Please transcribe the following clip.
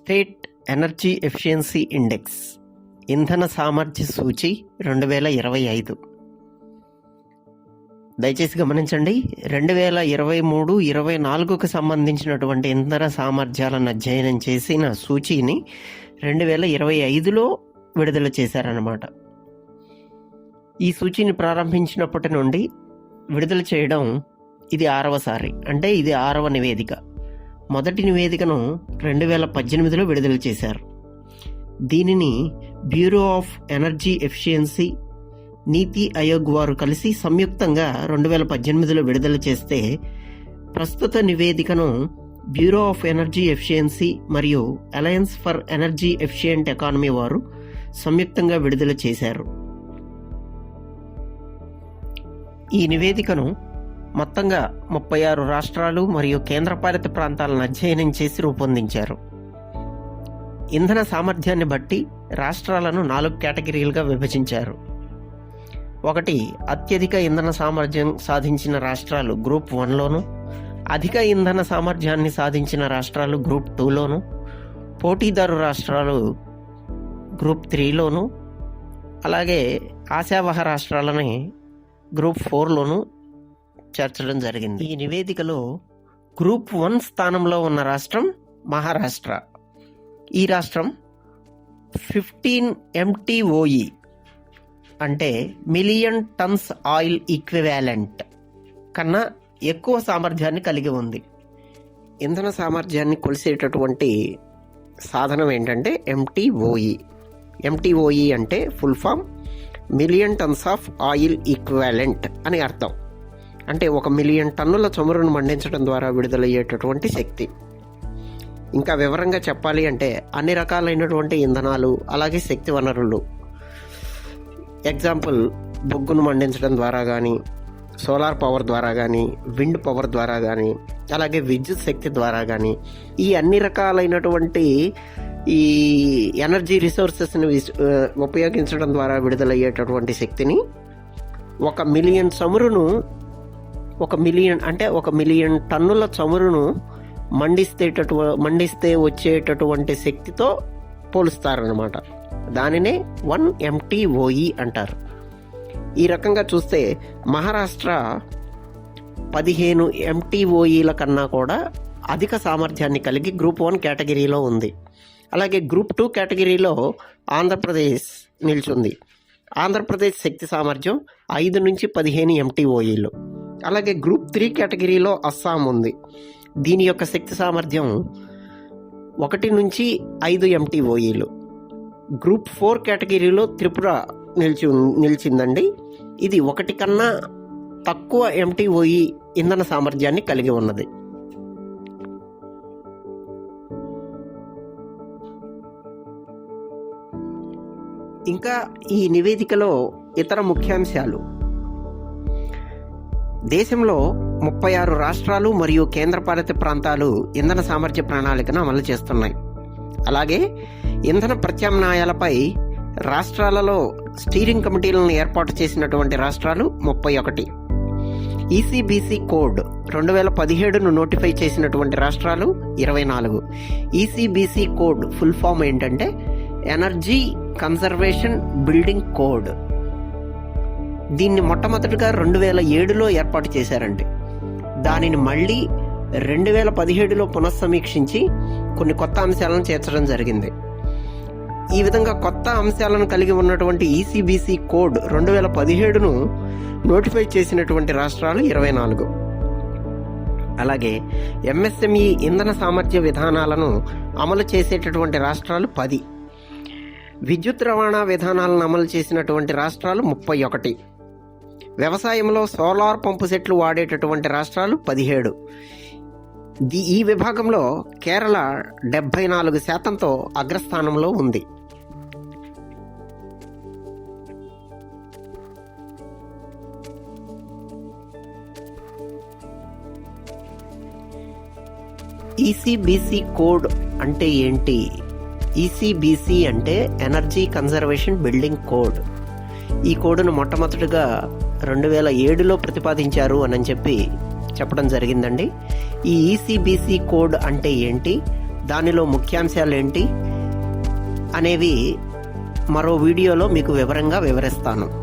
State energy efficiency index ఇంధన సామర్థ్య సూచి రెండు వేల ఇరవై ఐదు. దయచేసి గమనించండి రెండు వేల ఇరవై మూడు ఇరవై నాలుగుకు సంబంధించినటువంటి ఇంధన సామర్థ్యాలను అధ్యయనం చేసిన సూచీని రెండు వేల ఇరవై ఐదులో విడుదల చేశారన్నమాట. ఈ సూచీని ప్రారంభించినప్పటి నుండి విడుదల చేయడం ఇది ఆరవసారి అంటే ఇది ఆరవ నివేదిక. మొదటి నివేదికను రెండు వేల పద్దెనిమిదిలో విడుదల చేశారు. దీనిని బ్యూరో ఆఫ్ ఎనర్జీ ఎఫిషియన్సీ నీతి ఆయోగ్ వారు కలిసి సంయుక్తంగా రెండు వేల పద్దెనిమిదిలో విడుదల చేస్తే ప్రస్తుత నివేదికను బ్యూరో ఆఫ్ ఎనర్జీ ఎఫిషియన్సీ మరియు alliance for energy efficient economy వారు సంయుక్తంగా విడుదల చేశారు. ఈ నివేదికను మొత్తంగా ముప్పై ఆరు రాష్ట్రాలు మరియు కేంద్రపాలిత ప్రాంతాలను అధ్యయనం చేసి రూపొందించారు. ఇంధన సామర్థ్యాన్ని బట్టి రాష్ట్రాలను నాలుగు కేటగిరీలుగా విభజించారు. ఒకటి అత్యధిక ఇంధన సామర్థ్యం సాధించిన రాష్ట్రాలు గ్రూప్ వన్లోను అధిక ఇంధన సామర్థ్యాన్ని సాధించిన రాష్ట్రాలు గ్రూప్ టూలోను పోటీదారు రాష్ట్రాలు గ్రూప్ త్రీలోను అలాగే ఆశావహ రాష్ట్రాలని గ్రూప్ ఫోర్లోను చేర్చడం జరిగింది. ఈ నివేదికలో గ్రూప్ వన్ స్థానంలో ఉన్న రాష్ట్రం మహారాష్ట్ర. ఈ రాష్ట్రం ఫిఫ్టీన్ ఎంటీఓఈ అంటే మిలియన్ టన్స్ ఆయిల్ ఈక్వివాలెంట్ కన్నా ఎక్కువ సామర్థ్యాన్ని కలిగి ఉంది. ఇంధన సామర్థ్యాన్ని కొలిసేటటువంటి సాధనం ఏంటంటే ఎంటీఓఈ. ఎంటీఓఈ అంటే full form million tons of oil equivalent అని అర్థం. అంటే ఒక మిలియన్ టన్నుల చమురును మండించడం ద్వారా విడుదలయ్యేటటువంటి శక్తి. ఇంకా వివరంగా చెప్పాలి అంటే అన్ని రకాలైనటువంటి ఇంధనాలు అలాగే శక్తి వనరులు. ఎగ్జాంపుల్ బొగ్గును మండించడం ద్వారా కానీ సోలార్ పవర్ ద్వారా కానీ విండ్ పవర్ ద్వారా కానీ అలాగే విద్యుత్ శక్తి ద్వారా కానీ ఈ అన్ని రకాలైనటువంటి ఈ ఎనర్జీ రిసోర్సెస్ని ఉపయోగించడం ద్వారా విడుదలయ్యేటటువంటి శక్తిని ఒక మిలియన్ చమురును ఒక మిలియన్ అంటే ఒక మిలియన్ టన్నుల చమురును మండిస్తేటటు మండిస్తే వచ్చేటటువంటి శక్తితో పోలుస్తారనమాట దానినే వన్ ఎంటీఓఈ అంటారు. ఈ రకంగా చూస్తే మహారాష్ట్ర పదిహేను ఎంటీఓఈల కన్నా కూడా అధిక సామర్థ్యాన్ని కలిగి గ్రూప్ వన్ కేటగిరీలో ఉంది. అలాగే గ్రూప్ టూ కేటగిరీలో ఆంధ్రప్రదేశ్ నిల్చుంది. ఆంధ్రప్రదేశ్ శక్తి సామర్థ్యం ఐదు నుంచి పదిహేను ఎంటీఓఈలు. అలాగే గ్రూప్ త్రీ కేటగిరీలో అస్సాం ఉంది. దీని యొక్క శక్తి సామర్థ్యం ఒకటి నుంచి ఐదు ఎంటీఓఈలు. గ్రూప్ ఫోర్ కేటగిరీలో త్రిపుర నిలిచి నిలిచిందండి. ఇది ఒకటి కన్నా తక్కువ ఎంటీఓఈ ఇంధన సామర్థ్యాన్ని కలిగి ఉన్నది. ఇంకా ఈ నివేదికలో ఇతర ముఖ్యాంశాలు. దేశంలో ముప్పై ఆరు రాష్ట్రాలు మరియు కేంద్రపాలిత ప్రాంతాలు ఇంధన సామర్థ్య ప్రణాళికను అమలు చేస్తున్నాయి. అలాగే ఇంధన ప్రత్యామ్నాయాలపై రాష్ట్రాలలో స్టీరింగ్ కమిటీలను ఏర్పాటు చేసినటువంటి రాష్ట్రాలు ముప్పై ఒకటి. ఈసీబీసీ కోడ్ రెండు వేల పదిహేడును నోటిఫై చేసినటువంటి రాష్ట్రాలు ఇరవై నాలుగు. ఈసీబీసీ కోడ్ ఫుల్ ఫామ్ ఏంటంటే ఎనర్జీ కన్జర్వేషన్ బిల్డింగ్ కోడ్. దీన్ని మొట్టమొదటిగా రెండు వేల ఏడులో ఏర్పాటు చేశారండి. దానిని మళ్ళీ రెండు వేల పదిహేడులో పునఃసమీక్షించి కొన్ని కొత్త అంశాలను చేర్చడం జరిగింది. ఈ విధంగా కొత్త అంశాలను కలిగి ఉన్నటువంటి ఈసీబీసీ కోడ్ రెండు వేల పదిహేడును నోటిఫై చేసినటువంటి రాష్ట్రాలు ఇరవై నాలుగు. అలాగే ఎంఎస్ఎంఈ ఇంధన సామర్థ్య విధానాలను అమలు చేసేటటువంటి రాష్ట్రాలు పది. విద్యుత్ రవాణా విధానాలను అమలు చేసినటువంటి రాష్ట్రాలు ముప్పై ఒకటి. వ్యవసాయంలో సోలార్ పంపు సెట్లు వాడేటటువంటి రాష్ట్రాలు పదిహేడు. ది ఈ విభాగంలో కేరళ డెబ్భై నాలుగు శాతంతో అగ్రస్థానంలో ఉంది. ఈసీబీసీ కోడ్ అంటే ఏంటి? ఈసీబీసీ అంటే ఎనర్జీ కన్జర్వేషన్ బిల్డింగ్ కోడ్ ఈ కోడ్ను మొట్టమొదటిగా రెండు వేల ఏడులో ప్రతిపాదించారు అని చెప్పి చెప్పడం జరిగిందండి. ఈ ఈసీబీసీ కోడ్ అంటే ఏంటి? దానిలో ముఖ్యాంశాలు ఏంటి అనేవి మరో వీడియోలో మీకు వివరంగా వివరిస్తాను.